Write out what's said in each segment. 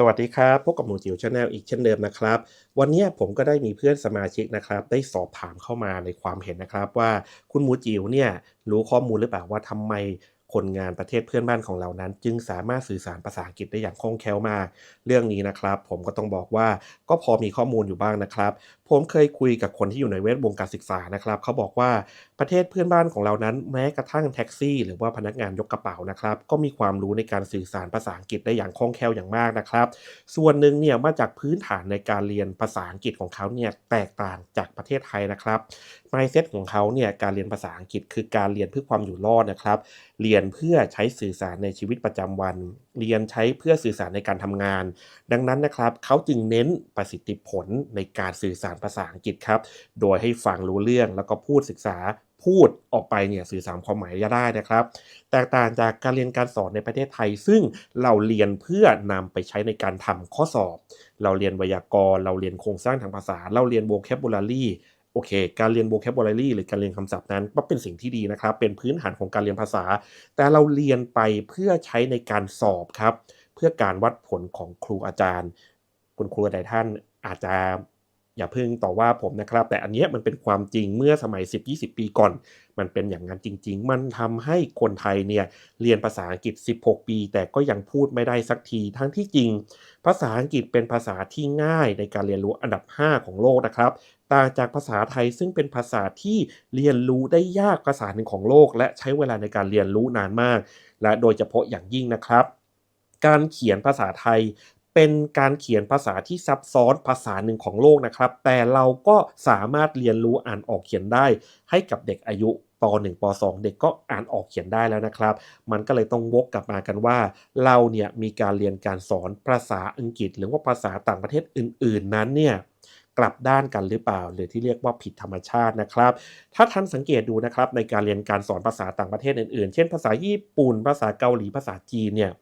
สวัสดีครับ พบกับหมูจิ๋วชาแนลอีกเช่นเดิมนะครับ วันนี้ผมก็ได้มีเพื่อนสมาชิกนะครับ ได้สอบถามเข้ามาในความเห็นนะครับว่าคุณหมูจิ๋วเนี่ยรู้ข้อมูลหรือเปล่าว่าทำไมคนงานประเทศเพื่อนบ้านของเรานั้น จึงสามารถสื่อสารภาษาอังกฤษได้อย่างคล่องแคล่วมาก เรื่องนี้นะครับ ผมก็ต้องบอกว่าก็พอมีข้อมูลอยู่บ้างนะครับ ผมเคยคุยกับคนที่อยู่ในเวทวงการศึกษานะครับ เขาบอกว่า ประเทศเพื่อนบ้านของเรานั้นแม้กระทั่งแท็กซี่ หรือว่าพนักงานยกกระเป๋านะครับ ก็มีความรู้ในการสื่อสารภาษาอังกฤษได้อย่างคล่องแคล่วอย่างมากนะครับ ส่วนหนึ่งเนี่ยมาจากพื้นฐานในการเรียนภาษาอังกฤษของเขาเนี่ยแตกต่างจากประเทศไทยนะครับ mindset ของเขาเนี่ยการเรียนภาษาอังกฤษ คือการเรียนเพื่อความอยู่รอดนะครับ เรียนเพื่อใช้สื่อสารในชีวิตประจำวัน เรียนใช้เพื่อสื่อสารในการทำงาน ดังนั้นนะครับเขาจึงเน้นประสิทธิผลในการสื่อสารภาษาอังกฤษครับโดยให้ฟังรู้เรื่องแล้วก็พูดศึกษา พูดออกไปเนี่ยสื่อสารความหมายได้นะครับ แตกต่างจากการเรียนการสอนในประเทศไทย ซึ่งเราเรียนเพื่อนำไปใช้ในการทำข้อสอบ เราเรียนไวยากรณ์ เราเรียนโครงสร้างทางภาษา เราเรียน vocabulary โอเค การเรียน vocabulary หรือการเรียนคำศัพท์นั้นก็เป็นสิ่งที่ดีนะครับ เป็นพื้นฐานของการเรียนภาษา แต่เราเรียนไปเพื่อใช้ในการสอบครับ เพื่อการวัดผลของครูอาจารย์ คุณครูหลายท่านอาจจะ อย่าเพิ่งต่อว่าผมนะครับ แต่อันนี้มันเป็นความจริงเมื่อสมัย 10-20 ปีก่อน มันเป็นอย่างนั้นจริง ๆ มันทำให้คนไทยเนี่ยเรียนภาษาอังกฤษ 16 ปี แต่ก็ยังพูดไม่ได้สักที ทั้งที่จริง ภาษาอังกฤษเป็นภาษาที่ง่ายในการเรียนรู้อันดับ 5 ของโลกนะครับต่างจากภาษาไทยซึ่งเป็นภาษาที่เรียนรู้ได้ยากภาษาหนึ่งของโลก และใช้เวลาในการเรียนรู้นานมาก และโดยเฉพาะอย่างยิ่งนะครับ การเขียนภาษาไทย เป็นการเขียนภาษาที่ซับซ้อนภาษาหนึ่งของโลกนะครับ แต่เราก็สามารถเรียนรู้อ่านออกเขียนได้ ให้กับเด็กอายุป .1 ป .2 เด็กก็อ่านออกเขียนได้แล้วนะครับ มันก็เลยต้องวกกลับมากันว่า เราเนี่ยมีการเรียนการสอนภาษาอังกฤษ หรือว่าภาษาต่างประเทศอื่น ๆ นั้นเนี่ยกลับด้านกันหรือเปล่า หรือที่เรียกว่าผิดธรรมชาตินะครับ ถ้าท่านสังเกตดูนะครับในการเรียนการสอนภาษาต่างประเทศอื่นๆ เช่น ภาษาญี่ปุ่น ภาษาเกาหลีภาษาจีนเนี่ย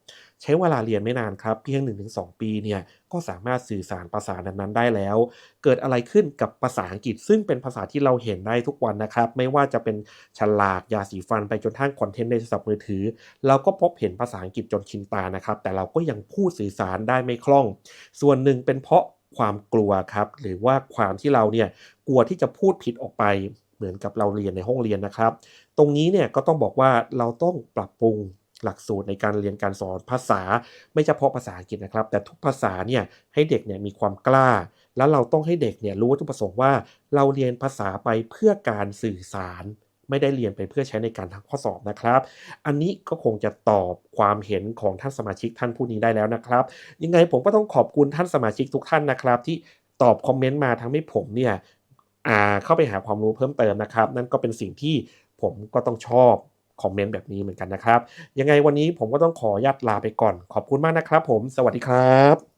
ใช้เวลาเรียนไม่นานครับ เพียง 1-2 ปีเนี่ยก็สามารถสื่อสารภาษานั้นๆได้แล้ว เกิดอะไรขึ้นกับภาษาอังกฤษ ซึ่งเป็นภาษาที่เราเห็นได้ทุกวันนะครับ ไม่ว่าจะเป็นฉลากยาสีฟันไปจนทั้งคอนเทนต์ในโทรศัพท์มือถือ เราก็พบเห็นภาษาอังกฤษจนชินตานะครับ แต่เราก็ยังพูดสื่อสารได้ไม่คล่อง ส่วนหนึ่งเป็นเพราะความกลัวครับ หรือว่าความที่เราเนี่ยกลัวที่จะพูดผิดออกไปเหมือนกับเราเรียนในห้องเรียนนะครับ ตรงนี้เนี่ยก็ต้องบอกว่าเราต้องปรับปรุง หลักสูตรในการเรียนการสอนภาษา ไม่เฉพาะภาษาอังกฤษนะครับ แต่ทุกภาษาเนี่ยให้เด็กเนี่ยมีความกล้า แล้วเราต้องให้เด็กเนี่ยรู้วัตถุประสงค์ว่า เราเรียนภาษาไปเพื่อการสื่อสาร ไม่ได้เรียนไปเพื่อใช้ในการทำข้อสอบนะครับ อันนี้ก็คงจะตอบความเห็นของท่านสมาชิกท่านผู้นี้ได้แล้วนะครับ ยังไงผมก็ต้องขอบคุณท่านสมาชิกทุกท่านนะครับ ที่ตอบคอมเมนต์มาทำให้ผมเนี่ยเข้าไปหาความรู้เพิ่มเติมนะครับ นั่นก็เป็นสิ่งที่ผมก็ต้องชอบ คอมเมนต์แบบนี้เหมือนกันนะครับ ยังไงวันนี้ผมก็ต้องขอญาตลาไปก่อน ขอบคุณมากนะครับผม สวัสดีครับ